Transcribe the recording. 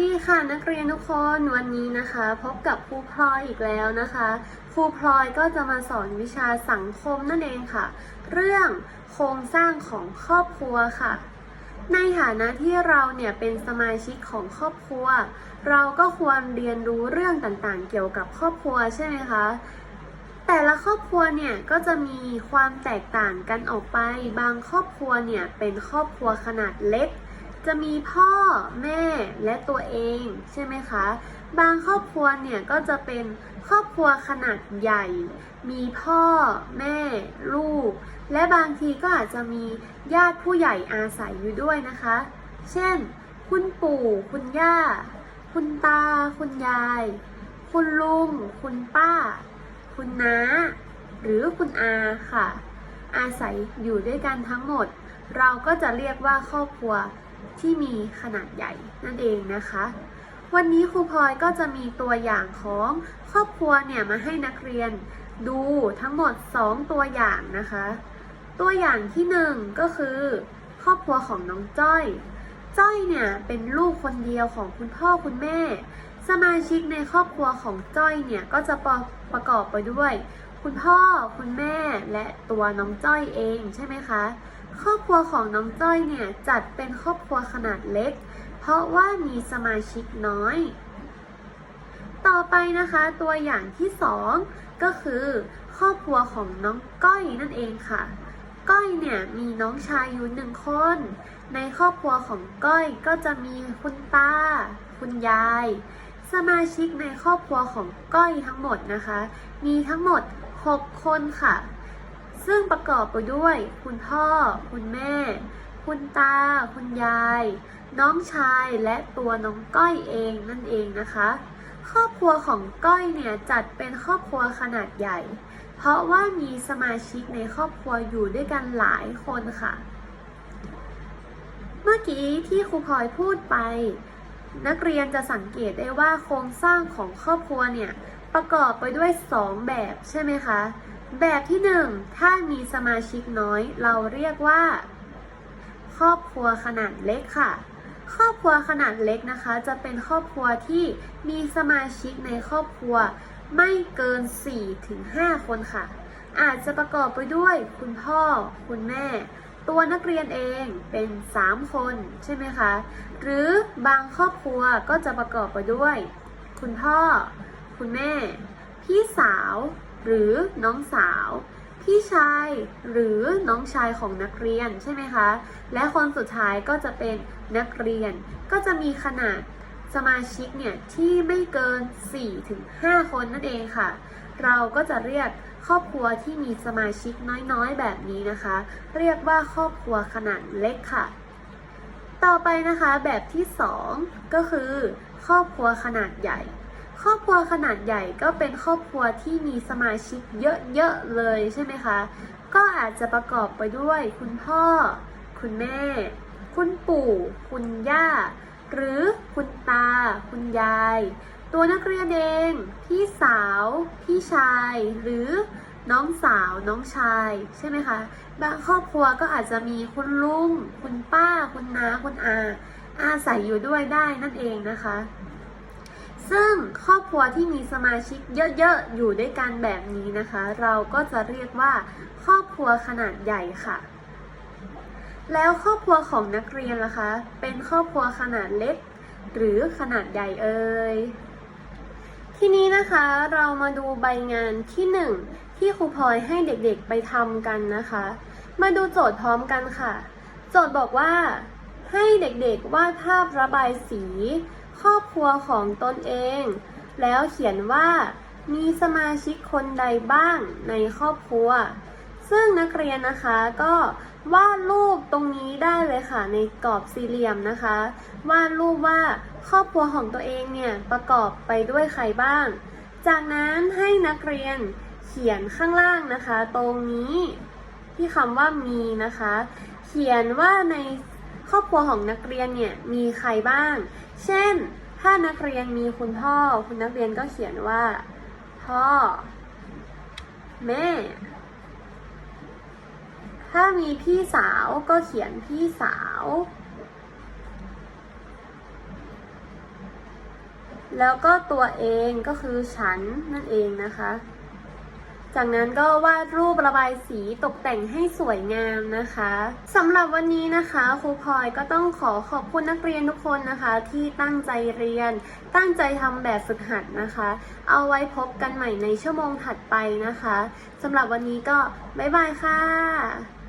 ดีค่ะนักเรียนทุกคนวันนี้นะคะ พบกับครูพลอยอีกแล้วนะคะครูพลอยก็จะมาสอนวิชาสังคมนั่นเองค่ะ เรื่องโครงสร้างของครอบครัวค่ะ ในฐานะที่เราเนี่ยเป็นสมาชิกของครอบครัว เราก็ควรเรียนรู้เรื่องต่างๆ เกี่ยวกับครอบครัวใช่ไหมคะแต่ละครอบครัวเนี่ยก็จะมีความแตกต่างกันออกไป บางครอบครัวเนี่ยเป็นครอบครัวขนาดเล็ก จะมีพ่อแม่และตัวเองใช่ไหมคะ บางครอบครัวเนี่ยก็จะเป็นครอบครัวขนาดใหญ่ มีพ่อแม่ ลูก และบางทีก็อาจจะมีญาติผู้ใหญ่อาศัยอยู่ด้วยนะคะ เช่น คุณปู่ คุณย่า คุณตา คุณยาย คุณลุง คุณป้า คุณน้า หรือคุณอาค่ะ อาศัยอยู่ด้วยกันทั้งหมด เราก็จะเรียกว่าครอบครัว ที่มีขนาดใหญ่นั่นเองนะคะ วันนี้ครูพลอยก็จะมีตัวอย่างของครอบครัวเนี่ยมาให้นักเรียนดูทั้งหมด 2 ตัวอย่างนะคะ ตัวอย่างที่หนึ่งก็คือ ครอบครัวของน้องจ้อย จ้อยเนี่ยเป็นลูกคนเดียวของคุณพ่อคุณแม่ สมาชิกในครอบครัวของจ้อยเนี่ยก็จะประประกอบไปด้วย คุณพ่อคุณแม่และตัวน้องจ้อยเองใช่ไหมคะ ครอบครัวของน้องจ้อยเนี่ยจัดเป็นครอบครัวขนาดเล็ก เพราะว่ามีสมาชิกน้อย ต่อไปนะคะตัวอย่างที่สองก็คือครอบครัวของน้องก้อยนั่นเองค่ะ ก้อยเนี่ยมีน้องชายอยู่หนึ่งคน ในครอบครัวของก้อยก็จะมีคุณตา คุณยาย สมาชิกในครอบครัวของก้อยทั้งหมดนะคะ มีทั้งหมด 6 คนค่ะ ซึ่งประกอบไปด้วย คุณพ่อ คุณแม่ คุณตา คุณยาย น้องชายและตัวน้องก้อยเองนั่นเองนะคะ ครอบครัวของก้อยเนี่ยจัดเป็นครอบครัวขนาดใหญ่ เพราะว่ามีสมาชิกในครอบครัวอยู่ด้วยกันหลายคนค่ะ เมื่อกี้ที่ครูพลอยพูดไป นักเรียนจะสังเกตได้ว่าโครงสร้างของครอบครัวเนี่ยประกอบไปด้วย 2 แบบใช่ไหมคะ แบบที่ 1 ถ้ามีสมาชิกน้อย เราเรียกว่า ครอบครัวขนาดเล็กค่ะ ครอบครัวขนาดเล็กนะคะ จะเป็นครอบครัวที่มีสมาชิกในครอบครัวไม่เกิน 4-5 คนค่ะ อาจจะประกอบไปด้วยคุณพ่อ คุณแม่ ตัวนักเรียนเองเป็น 3 คนใช่ไหมคะ หรือบางครอบครัวก็จะประกอบไปด้วย คุณพ่อ คุณแม่ พี่สาว หรือน้องสาว พี่ชายหรือน้องชายของนักเรียนใช่ไหมคะ และคนสุดท้ายก็จะเป็นนักเรียน ก็จะมีขนาดสมาชิกเนี่ยที่ไม่เกิน 4-5 คนนั่นเองค่ะ เราก็จะเรียกครอบครัวที่มีสมาชิกน้อยๆ แบบนี้นะคะ เรียกว่าครอบครัวขนาดเล็กค่ะ ต่อไปนะคะแบบที่ 2 ก็คือ ครอบครัวขนาดใหญ่ ครอบครัวขนาดใหญ่ก็เป็นครอบครัวที่มีสมาชิกเยอะๆเลยใช่ไหมคะ ก็อาจจะประกอบไปด้วยคุณพ่อ คุณแม่ คุณปู่ คุณย่า หรือคุณตา คุณยาย ตัวนักเรียนเอง พี่สาว พี่ชาย หรือน้องสาวน้องชายใช่ไหมคะ บางครอบครัวก็อาจจะมีคุณลุง คุณป้า คุณน้า คุณอา อาศัยอยู่ด้วยได้นั่นเองนะคะ ซึ่งครอบครัวที่มีสมาชิกเยอะๆ อยู่ด้วยกันแบบนี้นะคะ เราก็จะเรียกว่า ครอบครัวขนาดใหญ่ค่ะ แล้วครอบครัวของนักเรียนล่ะคะ เป็นครอบครัวขนาดเล็ก หรือขนาดใหญ่เอ่ยทีนี้นะคะเรามาดูใบงานที่หนึ่งที่ครูพลอยให้เด็กๆไปทำกันนะคะ มาดูโจทย์พร้อมกันค่ะ โจทย์บอกว่าให้เด็กๆวาดภาพระบายสี ครอบครัวของตนเอง แล้วเขียนว่า มีสมาชิกคนใดบ้างในครอบครัว ซึ่งนักเรียนนะคะก็วาดรูปตรงนี้ได้เลยค่ะในกรอบสี่เหลี่ยมนะคะวาดรูปว่าครอบครัวของตัวเองเนี่ยประกอบไปด้วยใครบ้าง จากนั้นให้นักเรียนเขียนข้างล่างนะคะ ตรงนี้ที่คำว่ามีนะคะ เขียนว่าใน ครอบครัวของนักเรียนเนี่ยมีใครบ้าง เช่น ถ้านักเรียนมีคุณพ่อ คุณนักเรียนก็เขียนว่า พ่อ แม่ ถ้ามีพี่สาวก็เขียนพี่สาว แล้วก็ตัวเองก็คือฉันนั่นเองนะคะ จากนั้นก็วาดรูประบายสีตกแต่งให้สวยงามนะคะสำหรับวันนี้นะคะครูพลอยก็ต้องขอขอบคุณนักเรียนทุกคนนะคะ ที่ตั้งใจเรียน ตั้งใจทำแบบฝึกหัดนะคะ เอาไว้พบกันใหม่ในชั่วโมงถัดไปนะคะสำหรับวันนี้ก็บ๊ายบายค่ะ